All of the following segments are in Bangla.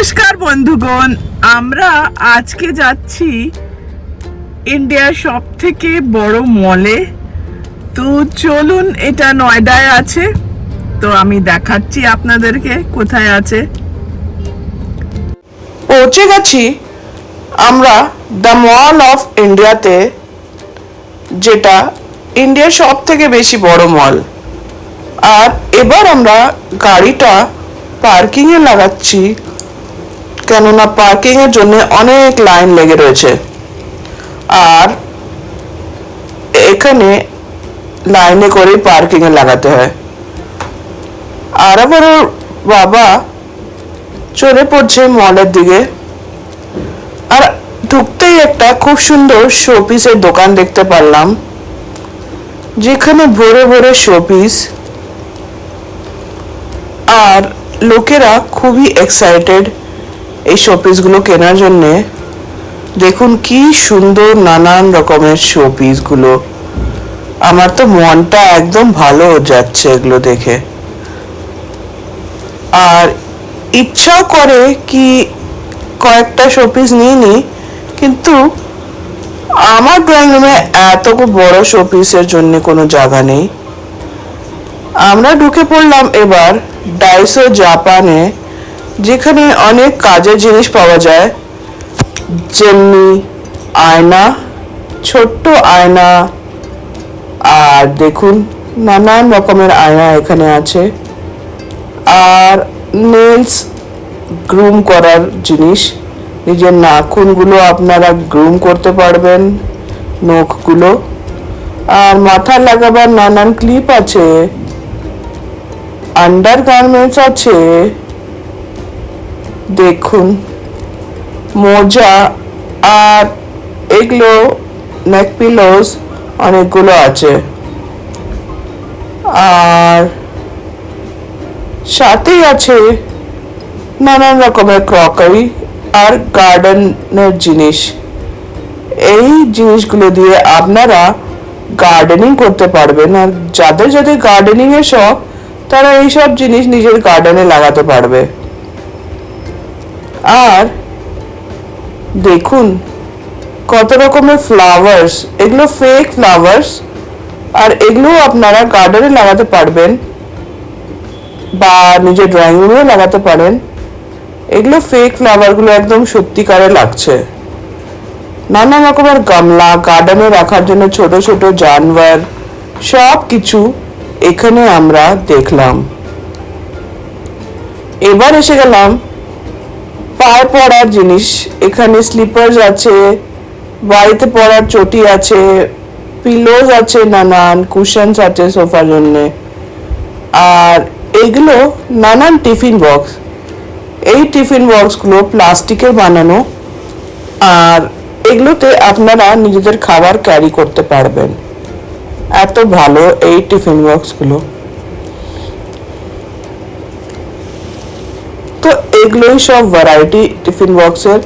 নমস্কার বন্ধুগণ, আমরা আজকে যাচ্ছি ইন্ডিয়ার সব থেকে বড় মলে। তো চলুন, এটা নয়ডায় আছে। তো আমি দেখাচ্ছি আপনাদেরকে কোথায় আছে। পৌঁছে গেছি আমরা দ্য মল অফ ইন্ডিয়াতে যেটা ইন্ডিয়ার সব থেকে বেশি বড় মল। আর এবার আমরা গাড়িটা পার্কিংয়ে লাগাচ্ছি কেননা পার্কিংয়ের জন্য অনেক লাইন লেগে রয়েছে। আর এখানে লাইনে করে পার্কিংয়ে লাগাতে হয়। আর আবার বাবা চলে পড়ছে মলের দিকে। আর ঢুকতেই একটা খুব সুন্দর শোপিসের দোকান দেখতে পারলাম, যেখানে ভরে ভরে শোপিস আর লোকেরা খুবই এক্সাইটেড এই শোপিসগুলো কেনার জন্যে দেখুন কি সুন্দর নানান রকমের শোপিসগুলো আমার তো মনটা একদম ভালো যাচ্ছে এগুলো দেখে। আর ইচ্ছাও করে কি কয়েকটা শোপিস নিয়ে নিই, কিন্তু আমার ড্রয়িং রুমে এত বড় শোপিসের জন্য কোনো জায়গা নেই। আমরা ঢুকে পড়লাম এবার ডাইসো জাপানে যেখানে অনেক কাজের জিনিস পাওয়া যায়। যেমনি আয়না, ছোট্ট আয়না, আর দেখুন নানান রকমের আয়না এখানে আছে। আর নেলস গ্রুম করার জিনিস, নিজের নাখুনগুলো আপনারা গ্রুম করতে পারবেন, নখগুলো। আর মাথা লাগাবার নানান ক্লিপ আছে আন্ডার গার্মেন্টস আছে। দেখুন। মোজা আর এগুলো নেক পিলোস অনেকগুলো আছে। আর সাথেই আছে নানান রকমের ক্রকারি আর গার্ডেনের জিনিস। এই জিনিসগুলো দিয়ে আপনারা গার্ডেনিং করতে পারবেন। আর যাদের যাদের গার্ডেনিং এর শখ, তারা এইসব জিনিস নিজের গার্ডেনে লাগাতে পারবে। আর দেখুন, কত রকমের ফ্লাওয়ার্স এগুলো ফেক ফ্লাওয়ার্স আর এগুলো আপনারা গার্ডেনে লাগাতে পারবেন বা নিজের ড্রয়িং রুমেও লাগাতে পারেন। এগুলো ফেক ফ্লাওয়ারগুলো একদম সত্যিকারে লাগছে। নানা রকমের গামলা গার্ডেনে রাখার জন্য ছোট ছোট জানওয়ার সব কিছু এখানে আমরা দেখলাম। এবার এসে গেলাম পায়ে পড়ার জিনিস। এখানে স্লিপার্স আছে, বাড়িতে পড়ার চটি আছে পিলোজ আছে নানান কুশনস আছে সোফার জন্যে। আর এগুলো নানান টিফিন বক্স। এই টিফিন বক্সগুলো প্লাস্টিকের বানানো। আর এগুলোতে আপনারা নিজেদের খাবার ক্যারি করতে পারবেন। এত ভালো এই টিফিন বক্সগুলো তো এগুলোই সব ভ্যারাইটি টিফিন বক্সের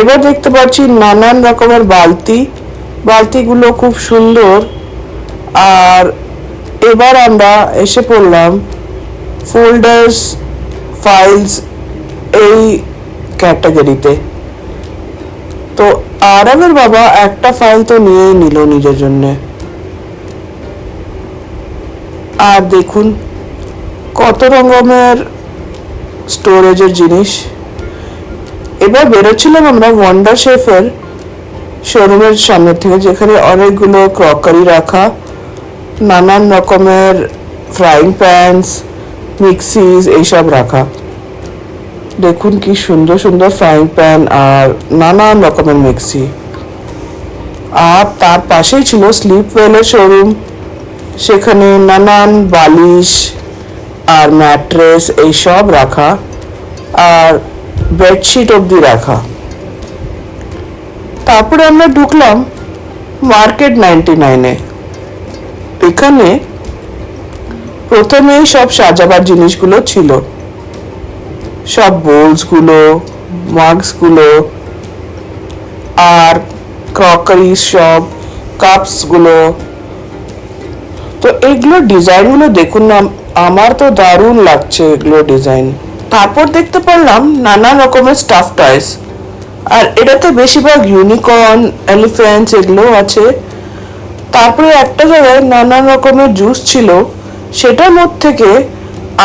এবার দেখতে পাচ্ছি নানান রকমের বালতি। বালতিগুলো খুব সুন্দর। আর এবার আমরা এসে পড়লাম ফোল্ডার্স ফাইলস এই ক্যাটাগরিতে তো। আরামের বাবা একটা ফাইল তো নিয়েই নিল নিজের জন্যে। আর দেখুন কত রকমের স্টোরেজের জিনিস। এবার বেরোচ্ছিলাম আমরা ওয়ান্ডার শেফের শোরুমের সামনে থেকে, যেখানে অনেকগুলো ক্রকারি রাখা, নানান রকমের ফ্রাইং প্যানস মিক্সিস এইসব রাখা। দেখুন কি সুন্দর সুন্দর ফ্রাইং প্যান আর নানান রকমের মিক্সি আর তার পাশেই ছিল স্লিপ ওয়েলের শোরুম সেখানে নানান বালিশ আর ম্যাট্রেস এইসব রাখা, আর বেডশিট অবধি রাখা। তারপরে আমরা ঢুকলাম মার্কেট নাইনটি নাইনে। এখানে প্রথমেই সব সাজাবার জিনিসগুলো ছিল। সব বোলসগুলো মাগসগুলো আর ক্রকারি সব, কাপসগুলো তো এইগুলো ডিজাইনগুলো দেখুন না, আমার তো দারুণ লাগছে এগুলো ডিজাইন। তারপর দেখতে পারলাম নানা রকমের স্টাফ টয়েস আর এটাতে বেশিরভাগ ইউনিকর্ন এলিফ্যান্টস এগুলো আছে। তারপরে একটা জায়গায় নানা রকমের জুস ছিল। সেটার মধ্যে থেকে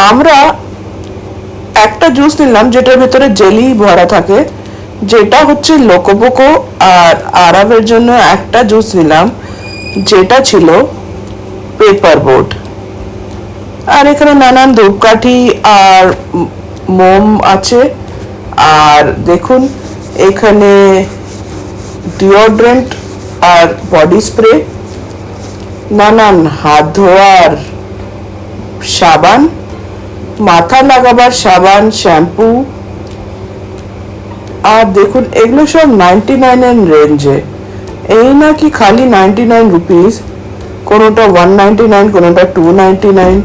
আমরা একটা জুস নিলাম যেটার ভেতরে জেলি ভরা থাকে। যেটা হচ্ছে লোকোপোকো আর আরবের জন্য একটা জুস নিলাম, যেটা ছিল পেপার বোট আর এখানে নানান ধূপকাঠি আর মোম আছে। আর দেখুন, এখানে ডিওড্রেন্ট আর বডি স্প্রে নানান হাত ধোয়ার সাবান, মাথা লাগাবার সাবান শ্যাম্পু আর দেখুন, এগুলো সব নাইনটি নাইনের রেঞ্জে এই নাকি খালি নাইনটি নাইন রুপিস কোনোটা ওয়ান নাইনটি নাইন কোনোটা টু নাইনটি নাইন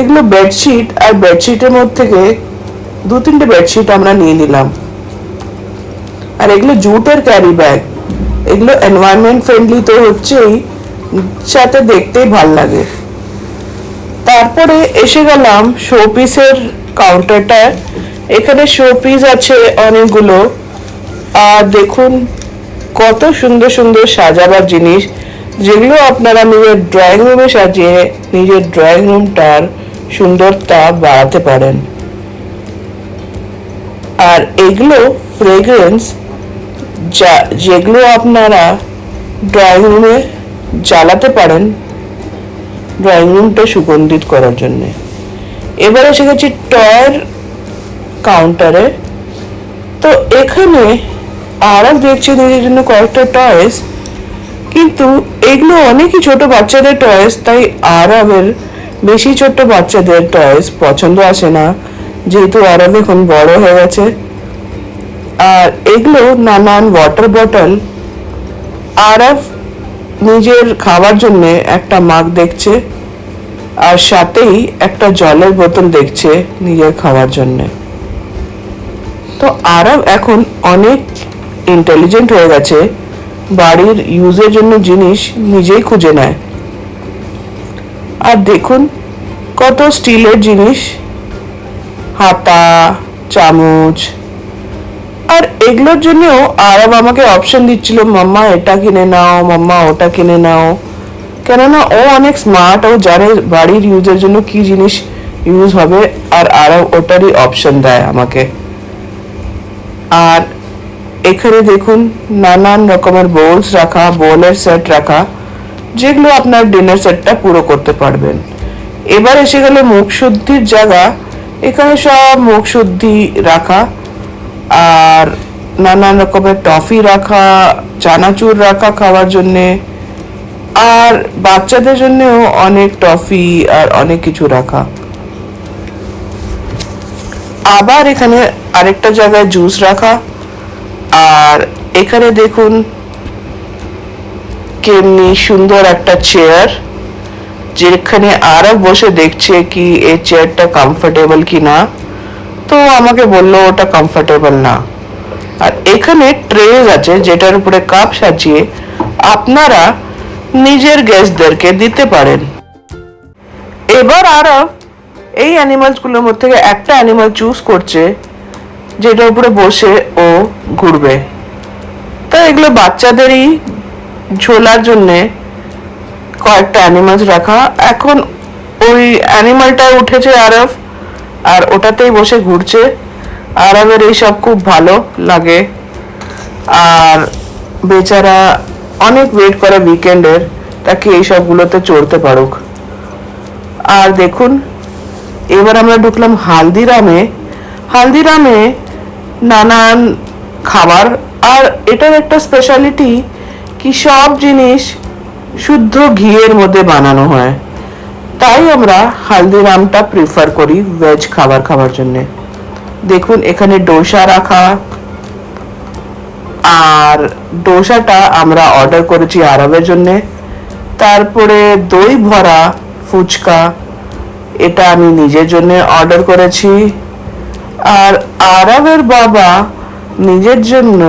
এগুলো বেডশিট আর বেডশিটের মধ্যে থেকে দু তিনটে বেডশিট আমরা নিয়ে নিলাম। আর এগুলো জুটের ক্যারি ব্যাগ এগুলো এনভায়রনমেন্ট ফ্রেন্ডলি তো হচ্ছেই, সাথে দেখতেই ভালো লাগে। তারপরে এসে গেলাম শোপিসের কাউন্টারটায় এখানে শোপিস আছে অনেকগুলো। আর দেখুন, কত সুন্দর সুন্দর সাজাবার জিনিস। যেগুলো আপনারা নিজের ড্রয়িং রুমে সাজিয়ে নিজের ড্রয়িং রুমটার সুন্দরতা বাড়াতে পারেন। আর এগুলো ফ্রেগ্রেন্স যেগুলো আপনারা ড্রয়িং রুমে জ্বালাতে পারেন ড্রয়িং রুমটা সুগন্ধিত করার জন্যে। এবার এসে গেছি টয়ের কাউন্টারে তো এখানে আরও দেখছি নিজের জন্য কয়েকটা টয়েস কিন্তু এগুলো অনেকই ছোট বাচ্চাদের টয়েস তাই আরবের বেশি ছোট্ট বাচ্চাদের টয়েস পছন্দ আসে না। যেহেতু আরব এখন বড় হয়ে গেছে। আর এগুলো নানান ওয়াটার বটল আরব নিজের খাওয়ার জন্য একটা মাগ দেখছে আর সাথেই একটা জলের বোতল দেখছে নিজের খাওয়ার জন্য। তো আরব এখন অনেক ইন্টেলিজেন্ট হয়ে গেছে। বাড়ির ইউজের জন্য জিনিস নিজেই খুঁজে নেয়। আর দেখুন, কত স্টিলের জিনিস। হাতা, চামচ। আর এগুলোর জন্যও আরব আমাকে অপশন দিচ্ছিল, মাম্মা, এটা কিনে নাও, মাম্মা, ওটা কিনে নাও। কেননা ও অনেক স্মার্ট ও জানে বাড়ির ইউজের জন্য কি জিনিস ইউজ হবে, আর আরব ওটারই অপশন দেয় আমাকে। আর এখানে দেখুন নানান রকমের বোলস রাখা বোলের সেট রাখা, যেগুলো আপনার ডিনার সেটটা পুরো করতে পারবেন। এবার এসে গেলে মুখ শুদ্ধির জায়গা। এখানে সব মুখ শুদ্ধি রাখা, আর নানান রকমের টফি রাখা, চানাচুর রাখা খাওয়ার জন্যে, আর বাচ্চাদের জন্যও অনেক টফি আর অনেক কিছু রাখা। আবার এখানে আরেকটা জায়গায় জুস রাখা আর এখানে দেখুন কেমনি সুন্দর একটা চেয়ার যেখানে আরও বসে দেখছে কি এই চেয়ারটা কমফোর্টেবল কি না তো আমাকে বলল, ওটা কমফোর্টেবল না। আর এখানে ট্রেজ আছে, যেটার উপরে কাপ সাজিয়ে আপনারা নিজের গেস্টদেরকে দিতে পারেন। এবার আরও এই অ্যানিমালসগুলোর মধ্যে থেকে একটা অ্যানিমাল চুজ করছে। যেটার উপরে বসে ও ঘুরবে। তো এগুলো বাচ্চাদেরই ঝোলার জন্যে কয়েকটা অ্যানিমালস রাখা। এখন ওই অ্যানিমালটা উঠেছে আরব আর ওটাতেই বসে ঘুরছে। আরবের এইসব খুব ভালো লাগে। আর বেচারা অনেক ওয়েট করে উইকেন্ডের তাকে এই সবগুলোতে চড়তে পারুক। আর দেখুন, এবার আমরা ঢুকলাম হালদিরামে। হালদিরামে নানান খাবার। আর এটার একটা স্পেশালিটি কি সব জিনিস শুদ্ধ ঘিয়ের মধ্যে বানানো হয়। তাই আমরা হালদিরামটা প্রিফার করি ভেজ খাবার খাওয়ার জন্য। দেখুন, এখানে ডোসা রাখা। আর ডোসাটা আমরা অর্ডার করেছি আরবের জন্য। তারপরে দই ভরা ফুচকা। এটা আমি নিজের জন্য অর্ডার করেছি। আর আরবের বাবা নিজের জন্য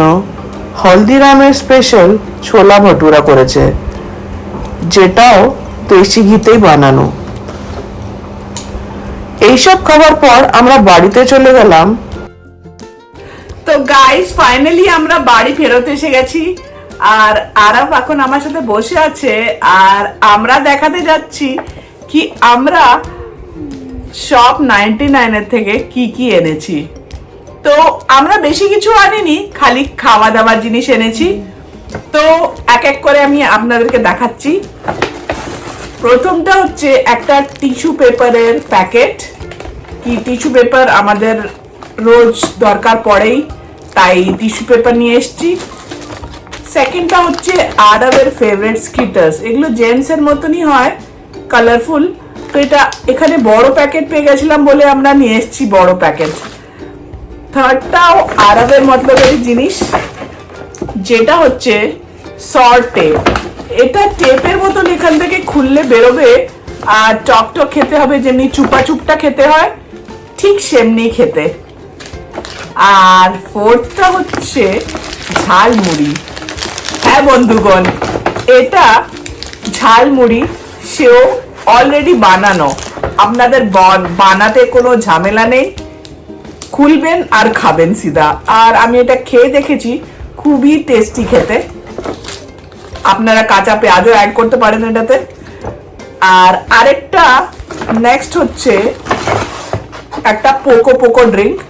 হলদিরামের স্পেশাল ছোলা ভটুরা করেছে, যেটাও দেশি ঘিতেই বানানো। এইসব খাবার পর আমরা বাড়িতে চলে গেলাম। তো গাইস ফাইনালি আমরা বাড়ি ফেরত এসে গেছি। আর আরাফ এখন আমার সাথে বসে আছে, আর আমরা দেখাতে যাচ্ছি কি আমরা শপ নাইনটি নাইনের থেকে কি কি এনেছি? তো আমরা বেশি কিছু আনিনি, খালি খাওয়া দাওয়ার জিনিস এনেছি। তো এক এক করে আমি আপনাদেরকে দেখাচ্ছি। প্রথমটা হচ্ছে একটা টিস্যু পেপারের প্যাকেট। কি টিস্যু পেপার? আমাদের রোজ দরকার পড়েই, তাই টিস্যু পেপার নিয়ে এসেছি। সেকেন্ডটা হচ্ছে আরবের ফেভারিট স্কিটার্স এগুলো জেন্টসের মতনই হয় কালারফুল তো এটা এখানে বড় প্যাকেট পেয়ে গেছিলাম বলে আমরা নিয়ে এসেছি বড় প্যাকেট। থার্ডটাও আরবের মতলবের জিনিস, যেটা হচ্ছে সর্ট টেপ এটা টেপের মতন এখান থেকে খুললে বেরোবে আর টক টক খেতে হবে, যেমনি চুপা চুপটা খেতে হয়, ঠিক সেমনি খেতে। আর ফোর্থটা হচ্ছে ঝালমুড়ি। হ্যাঁ বন্ধুগণ, এটা ঝালমুড়ি, সেও অলরেডি বানানো। আপনাদের বন- বানাতে কোনো ঝামেলা নেই। খুলবেন আর খাবেন সিধা। আর আমি এটা খেয়ে দেখেছি, খুবই টেস্টি খেতে। আপনারা কাঁচা পেঁয়াজও অ্যাড করতে পারেন এটাতে। আর আরেকটা নেক্সট হচ্ছে একটা পোকো পোকো ড্রিঙ্ক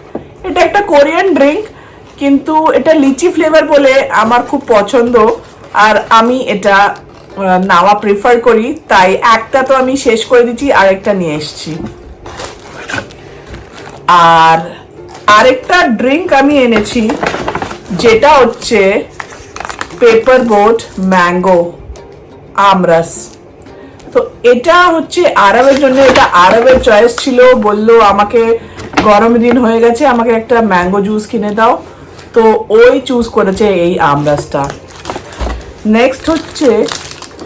এটা একটা কোরিয়ান ড্রিঙ্ক কিন্তু এটা লিচি ফ্লেভার বলে আমার খুব পছন্দ। আর আমি এটা নেওয়া প্রেফার করি, তাই একটা তো আমি শেষ করে দিচ্ছি, আরেকটা নিয়ে এসেছি। আর আরেকটা ড্রিঙ্ক আমি এনেছি, যেটা হচ্ছে পেপার বোট ম্যাঙ্গো আমরাস। তো এটা হচ্ছে আরবের জন্য, এটা আরবের চয়েস ছিল, বলল আমাকে গরম দিন হয়ে গেছে, আমাকে একটা ম্যাঙ্গো জুস কিনে দাও। তো ওই চুজ করেছে এই আমরাসটা। নেক্সট হচ্ছে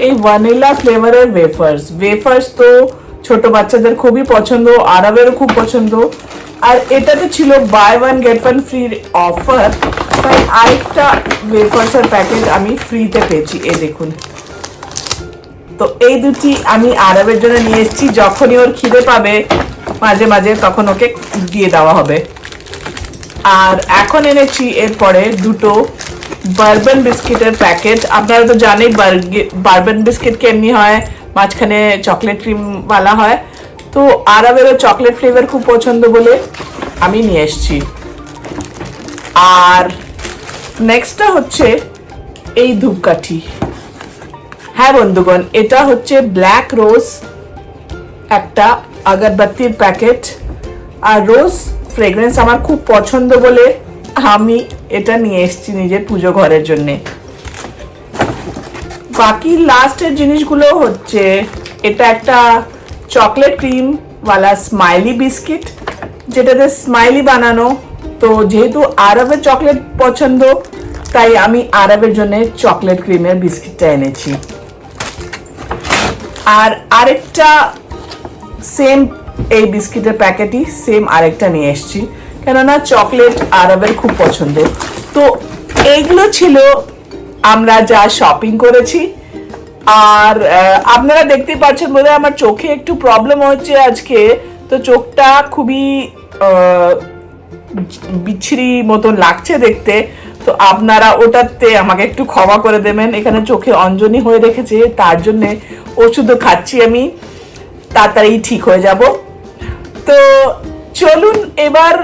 এই ভ্যানিলা ফ্লেভারের ওয়েফার্স ওয়েফার্স তো ছোট বাচ্চাদের খুবই পছন্দ, আরবেরও খুব পছন্দ। আর এটাতে ছিল buy one get one free offer তাই আরেকটা ওয়েফার্সের প্যাকেট আমি ফ্রিতে পেয়েছি। এই দেখুন। তো এই দুটি আমি আরবের জন্য নিয়ে এসেছি। যখনই ওর খিদে পাবে, মাঝে মাঝে তখন ওকে দিয়ে দেওয়া হবে। আর এখন এনেছি এরপরে দুটো বারবেন বিস্কিটের প্যাকেট আপনারা তো জানেন বারবেন বিস্কিট কেমনি হয়, মাঝখানে চকলেট ক্রিম वाला হয়। তো আরবেরও চকলেট ফ্লেভার খুব পছন্দ বলে আমি নিয়ে এসেছি। আর নেক্সটটা হচ্ছে এই ধূপকাঠি। হ্যাঁ বন্ধুগণ, এটা হচ্ছে ব্ল্যাক রোজ একটা আগরবাতির প্যাকেট আর রোজ ফ্রেগরেন্স আমার খুব পছন্দ বলে আমি এটা নিয়ে এসেছি নিজের পুজো ঘরের জন্যে। বাকি লাস্টের জিনিসগুলো হচ্ছে, এটা একটা চকলেট ক্রিম ওয়ালা স্মাইলি বিস্কিট যেটাতে স্মাইলি বানানো। তো যেহেতু আরবের চকলেট পছন্দ, তাই আমি আরবের জন্য চকলেট ক্রিমের বিস্কিটটা এনেছি। আর আরেকটা সেম এই বিস্কিটের প্যাকেটই সেম আরেকটা নিয়ে এসেছি। কেননা চকলেট আরবের খুব পছন্দ তো এইগুলো ছিল আমরা যা শপিং করেছি। আর আপনারা দেখতেই পাচ্ছেন বোধহয় আমার চোখে একটু প্রবলেম হচ্ছে আজকে। তো চোখটা খুবই বিচ্ছিরি মতন লাগছে দেখতে। তো আপনারা ওটাতে আমাকে একটু ক্ষমা করে দেবেন। এখানে চোখে অঞ্জনী হয়ে রেখেছে, তার জন্য ওষুধও খাচ্ছি আমি। তাড়াতাড়ি ঠিক হয়ে যাব। তো চলুন এবার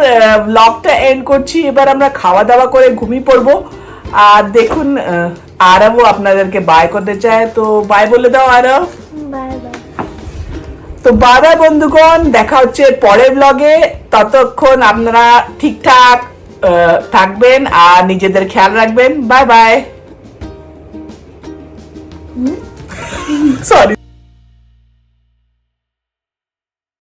ব্লগটা এন্ড করছি। এবার আমরা খাওয়া দাওয়া করে ঘুমিয়ে পড়ব। আর দেখুন আরবও আপনাদেরকে বাই করতে চায়। তো বাই বলে দাও আরব। তো বাবা বন্ধুগণ। দেখা হচ্ছে পরের ব্লগে ততক্ষণ আপনারা ঠিকঠাক থাকবেন আর নিজেদের খেয়াল রাখবেন। Bye bye sorry